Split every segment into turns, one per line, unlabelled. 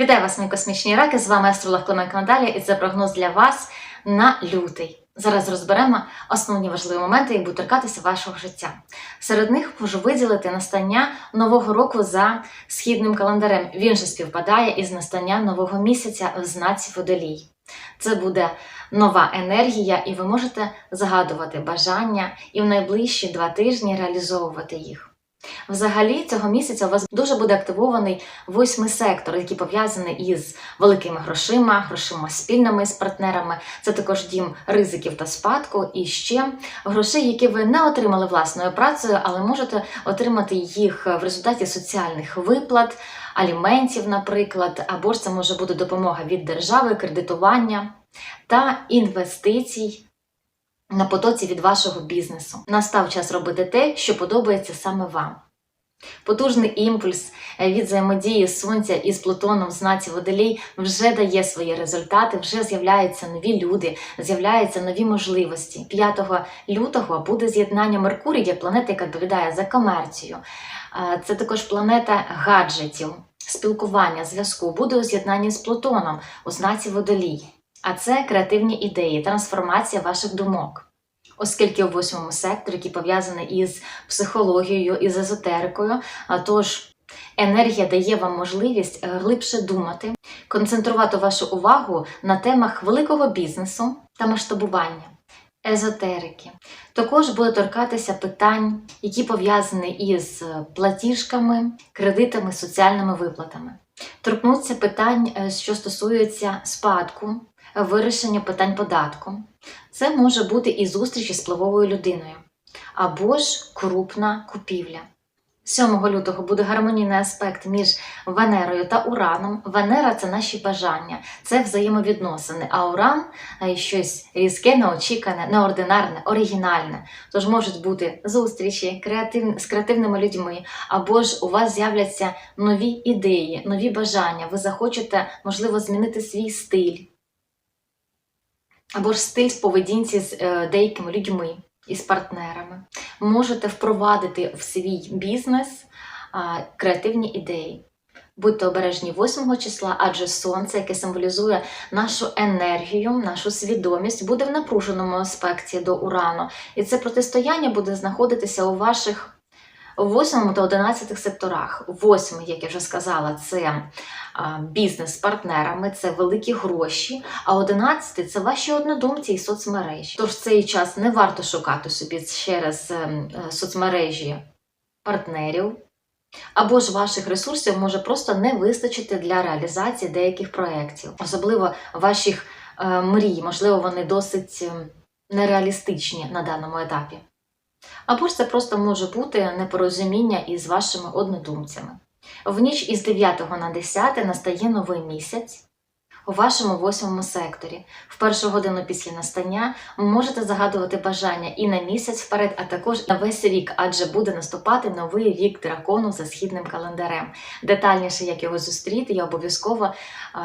Вітаю вас, мої космічні раки! З вами астролог Клименко Наталія і це прогноз для вас на лютий. Зараз розберемо основні важливі моменти, які будуть торкатися вашого життя. Серед них можу виділити настання нового року за східним календарем. Він же співпадає із настання нового місяця в знаці водолій. Це буде нова енергія, і ви можете загадувати бажання і в найближчі два тижні реалізовувати їх. Взагалі, цього місяця у вас дуже буде активований восьмий сектор, який пов'язаний із великими грошима, грошима спільними з партнерами. Це також дім ризиків та спадку, і ще грошей, які ви не отримали власною працею, але можете отримати їх в результаті соціальних виплат, аліментів, наприклад, або ж це може бути допомога від держави, кредитування та інвестицій на потоці від вашого бізнесу. Настав час робити те, що подобається саме вам. Потужний імпульс е, від взаємодії Сонця із Плутоном в знаці Водолій вже дає свої результати, вже з'являються нові люди, з'являються нові можливості. 5 лютого буде з'єднання Меркурія, планета, яка відповідає за комерцію. Це також планета гаджетів, спілкування, зв'язку. Буде у з'єднанні з Плутоном у знаці Водолій. А це креативні ідеї, трансформація ваших думок. Оскільки у восьмому секторі, який пов'язаний із психологією, із езотерикою, тож енергія дає вам можливість е, глибше думати, концентрувати вашу увагу на темах великого бізнесу та масштабування, езотерики. Також буде торкатися питань, які пов'язані із платіжками, кредитами, соціальними виплатами. Торкнуться питань, е, що стосуються спадку, вирішення питань податку. Це може бути і зустріч із впливовою людиною, або ж крупна купівля. 7 лютого буде гармонійний аспект між Венерою та Ураном. Венера це наші бажання, це взаємовідносини, а Уран е, щось різке, неочікане, неординарне, оригінальне. Тож можуть бути зустрічі з креативними людьми, або ж у вас з'являться нові ідеї, нові бажання. Ви захочете, можливо, змінити свій стиль або ж стиль поведінці з е, деякими людьми і з партнерами. Можете впровадити в свій бізнес креативні ідеї. Будьте обережні 8 числа, адже сонце, яке символізує нашу енергію, нашу свідомість, буде в напруженому аспекті до урану. І це протистояння буде знаходитися у ваших 8 та 11 секторах. Восьмий, як я вже сказала, це бізнес з партнерами, це великі гроші. А 11 це ваші однодумці і соцмережі. Тож в цей час не варто шукати собі через ем, е, соцмережі партнерів. Або ж ваших ресурсів може просто не вистачити для реалізації деяких проєктів, особливо ваших е, мрій, можливо, вони досить ем, нереалістичні на даному етапі. Або ж це просто може бути непорозуміння із вашими однодумцями. В ніч із 9 на 10 настає новий місяць у вашому восьмому секторі. В першу годину після настання можете загадувати бажання і на місяць вперед, а також на весь рік, адже буде наступати новий рік дракону за східним календарем. Детальніше, як його зустріти, я обов'язково е,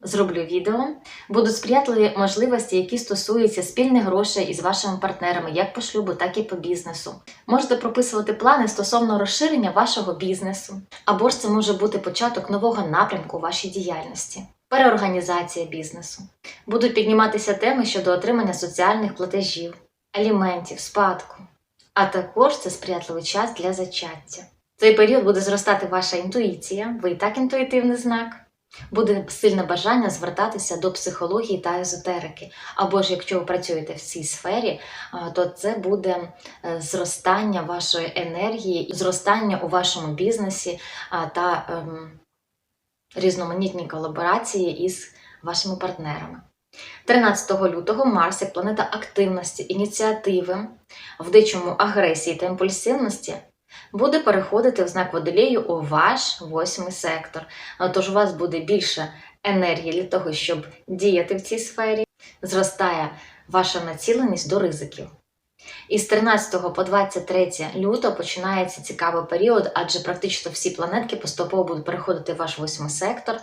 зроблю відео. Будуть сприятливі можливості, які стосуються спільних грошей із вашими партнерами, як по шлюбу, так і по бізнесу. Можете прописувати плани стосовно розширення вашого бізнесу, або ж це може бути початок нового напрямку вашій діяльності. Переорганізація бізнесу. Будуть підніматися теми щодо отримання соціальних платежів, аліментів, спадку. А також це сприятливий час для зачаття. В цей період буде зростати ваша інтуїція, ви і так інтуїтивний знак. Буде сильне бажання звертатися до психології та езотерики. Або ж якщо ви працюєте в цій сфері, то це буде е, зростання вашої енергії, зростання у вашому бізнесі та ем, різноманітні колаборації із вашими партнерами. 13 лютого Марс, як планета активності, ініціативи, в дичому агресії та імпульсивності, буде переходити в знак водолію у ваш восьмий сектор. Тож у вас буде більше енергії для того, щоб діяти в цій сфері, зростає ваша націленість до ризиків. Із 13 по 23 лютого починається цікавий період, адже практично всі планетки поступово будуть переходити в ваш восьмий сектор.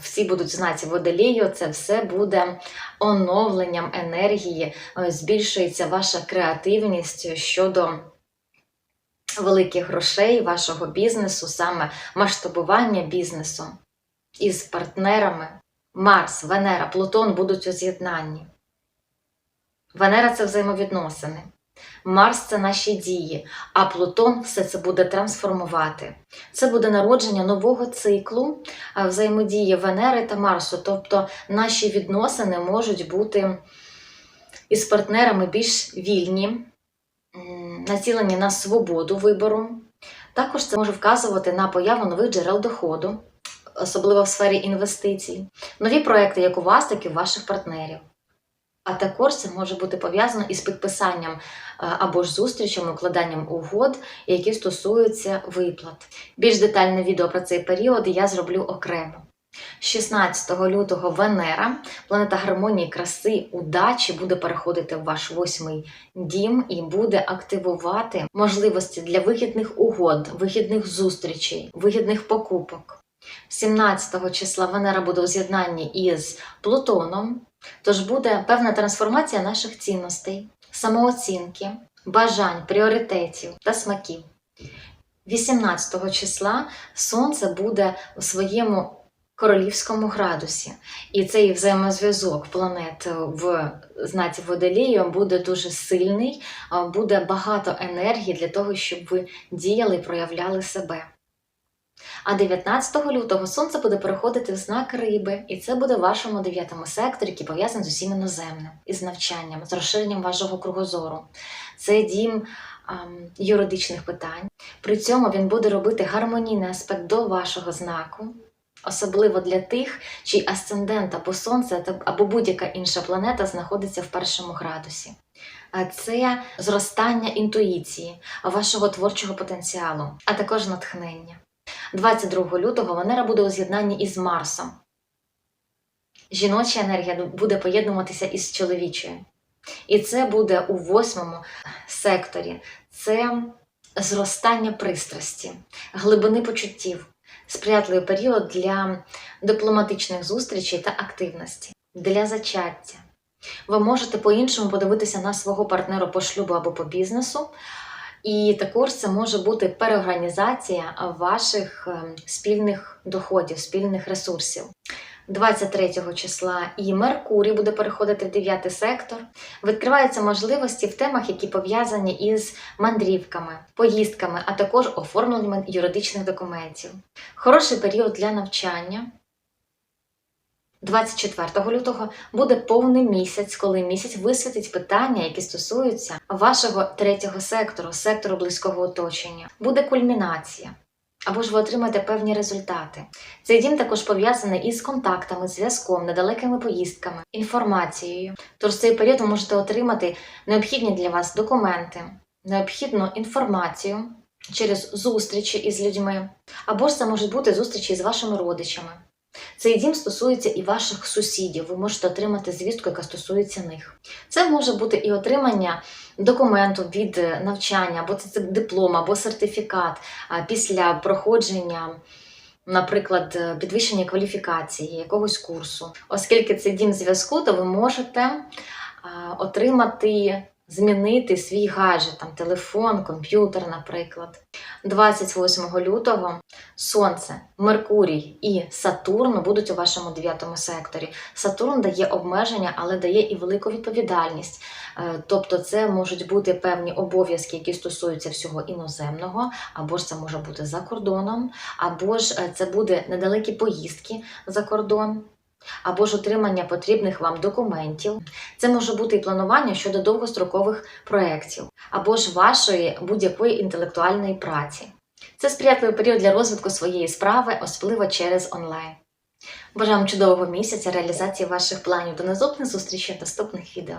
Всі будуть в знаці водолію, це все буде оновленням енергії, е, збільшується ваша креативність щодо великих грошей, вашого бізнесу, саме масштабування бізнесу. із партнерами. Марс, Венера, Плутон будуть у з'єднанні. Венера це взаємовідносини. Марс це наші дії, а Плутон все це буде трансформувати. Це буде народження нового циклу взаємодії Венери та Марсу. Тобто наші відносини можуть бути із партнерами більш вільні, націлені на свободу вибору. Також це може вказувати на появу нових джерел доходу, особливо в сфері інвестицій, нові проекти як у вас, так і у ваших партнерів. А також це може бути пов'язано із підписанням е, або ж зустрічами, укладанням угод, які стосуються виплат. Більш детальне відео про цей період я зроблю окремо. 16 лютого Венера, планета гармонії, краси, удачі, буде переходити в ваш восьмий дім і буде активувати можливості для вигідних угод, вигідних зустрічей, вигідних покупок. 17 числа Венера буде у з'єднанні із Плутоном, тож буде певна трансформація наших цінностей, самооцінки, бажань, пріоритетів та смаків. 18 числа Сонце буде у своєму королівському градусі, і цей взаємозв'язок планет в знаці Водолію буде дуже сильний, буде багато енергії для того, щоб ви діяли і проявляли себе. А 19 лютого сонце буде переходити в знак риби, і це буде в вашому дев'ятому секторі, який пов'язаний з усім іноземним, із навчанням, з розширенням вашого кругозору. Це дім ам, юридичних питань. При цьому він буде робити гармонійний аспект до вашого знаку, особливо для тих, чий асцендент або сонце або будь-яка інша планета знаходиться в першому градусі. Це зростання інтуїції, вашого творчого потенціалу, а також натхнення. 22 лютого Венера буде у з'єднанні із Марсом. Жіноча енергія буде поєднуватися із чоловічою. І це буде у восьмому секторі. Це зростання пристрасті, глибини почуттів, сприятливий період для дипломатичних зустрічей та активності, для зачаття. Ви можете по-іншому подивитися на свого партнера по шлюбу або по бізнесу. І також це може бути переорганізація ваших ем, спільних доходів, спільних ресурсів. 23 числа і Меркурій буде переходити в 9 сектор. Відкриваються можливості в темах, які пов'язані із мандрівками, поїздками, а також оформленням юридичних документів. Хороший період для навчання. 24 лютого буде повний місяць, коли місяць висвітить питання, які стосуються вашого третього сектору, сектору близького оточення. Буде кульмінація. Або ж ви отримаєте певні результати. Цей дім також пов'язаний із контактами, зв'язком, недалекими поїздками, інформацією. Тож в цей період ви можете отримати необхідні для вас документи, необхідну інформацію через зустрічі із людьми, або ж це можуть бути зустрічі з вашими родичами. Цей дім стосується і ваших сусідів. Ви можете отримати звістку, яка стосується них. Це може бути і отримання документу від е, навчання, або це диплом, або сертифікат після проходження. Наприклад, е, підвищення кваліфікації якогось курсу. Оскільки це дім зв'язку, то ви можете отримати, змінити свій гаджет, там телефон, комп'ютер, наприклад. 28 лютого Сонце, Меркурій і Сатурн будуть у вашому дев'ятому секторі. Сатурн дає обмеження, але дає і велику відповідальність. Е, Тобто, це можуть бути певні обов'язки, які стосуються всього іноземного, або ж це може бути за кордоном, або ж е, це буде недалекі поїздки за кордон. Або ж отримання потрібних вам документів. Це може бути і планування щодо довгострокових проєктів, або ж вашої будь-якої інтелектуальної праці. Це сприятливий період для розвитку своєї справи, особливо через онлайн. Бажаю вам чудового місяця реалізації ваших планів. До наступних зустрічей в наступних відео.